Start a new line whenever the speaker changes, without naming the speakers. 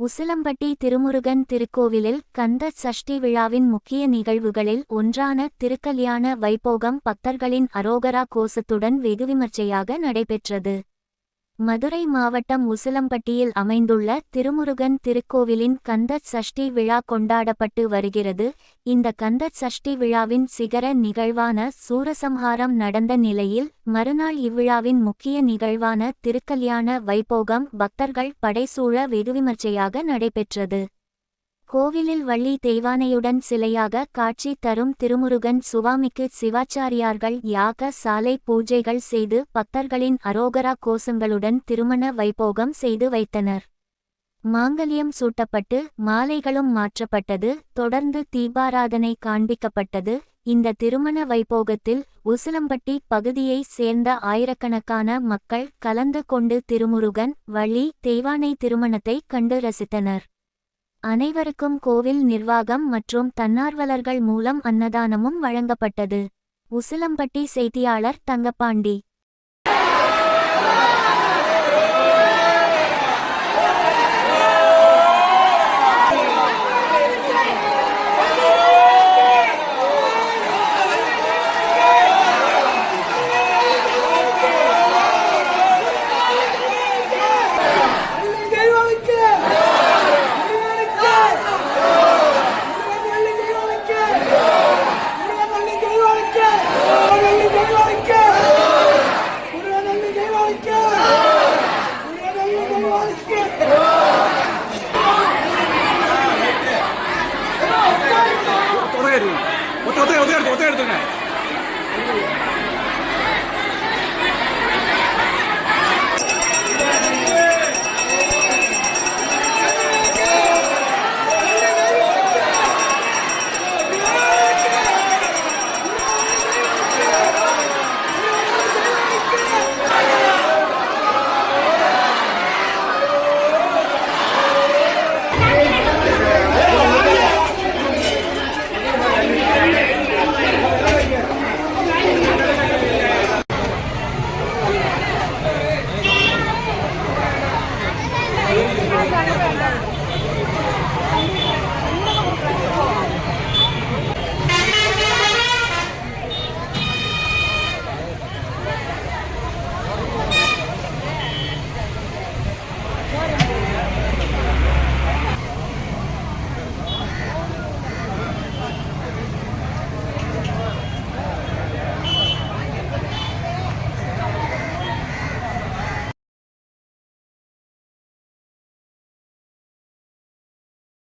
உசிலம்பட்டி திருமுருகன் திருக்கோவிலில் கந்த சஷ்டி விழாவின் முக்கிய நிகழ்வுகளில் ஒன்றான திருக்கல்யாண வைபோகம் பக்தர்களின் அரோகரா கோஷத்துடன் வெகுவிமர்சையாக நடைபெற்றது. மதுரை மாவட்டம் உசிலம்பட்டியில் அமைந்துள்ள திருமுருகன் திருக்கோவிலின் கந்தர் சஷ்டி விழா கொண்டாடப்பட்டு வருகிறது. இந்த கந்தர் சஷ்டி விழாவின் சிகர நிகழ்வான சூரசம்ஹாரம் நடந்த நிலையில் மறுநாள் இவ்விழாவின் முக்கிய நிகழ்வான திருக்கல்யாண வைபோகம் பக்தர்கள் படைசூழ வெகுவிமர்சையாக நடைபெற்றது. கோவிலில் வள்ளி தெய்வானையுடன் சிலையாக காட்சி தரும் திருமுருகன் சுவாமிக்கு சிவாச்சாரியார்கள் யாக சாலை பூஜைகள் செய்து பக்தர்களின் அரோகரா கோஷங்களுடன் திருமண வைபோகம் செய்து வைத்தனர். மாங்கல்யம் சூட்டப்பட்டு மாலைகளும் மாற்றப்பட்டது. தொடர்ந்து தீபாராதனை காண்பிக்கப்பட்டது. இந்த திருமண வைபோகத்தில் உசிலம்பட்டி பகுதியைச் சேர்ந்த ஆயிரக்கணக்கான மக்கள் கலந்து கொண்டு திருமுருகன் வள்ளி தெய்வானை திருமணத்தை கண்டு ரசித்தனர். அனைவருக்கும் கோவில் நிர்வாகம் மற்றும் தன்னார்வலர்கள் மூலம் அன்னதானமும் வழங்கப்பட்டது. உசிலம்பட்டி செய்தியாளர் தங்கப்பாண்டி.
答える答える答えるとか